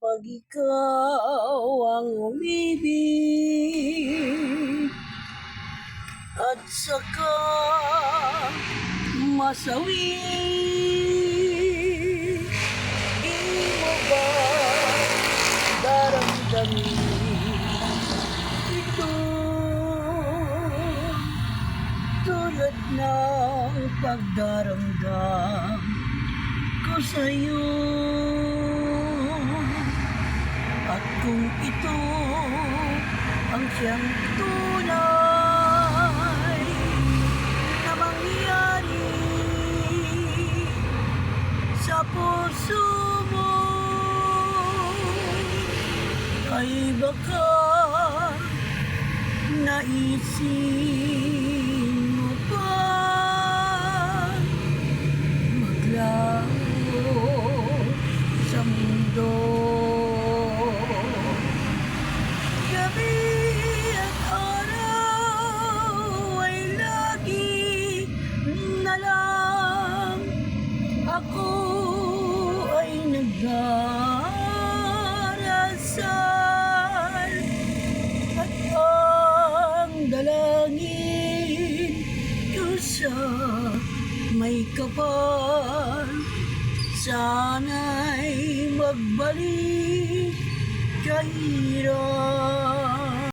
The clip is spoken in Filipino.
Pag ikaw ang umibig At saka masawi Di mo ba daramdamin ito? Tulad ng pagdaramdam ko sa'yo ito ang siyang tunay na mangyari sa puso mo. Ay baka naisin sa may kapal. Sana'y magbalik kahirap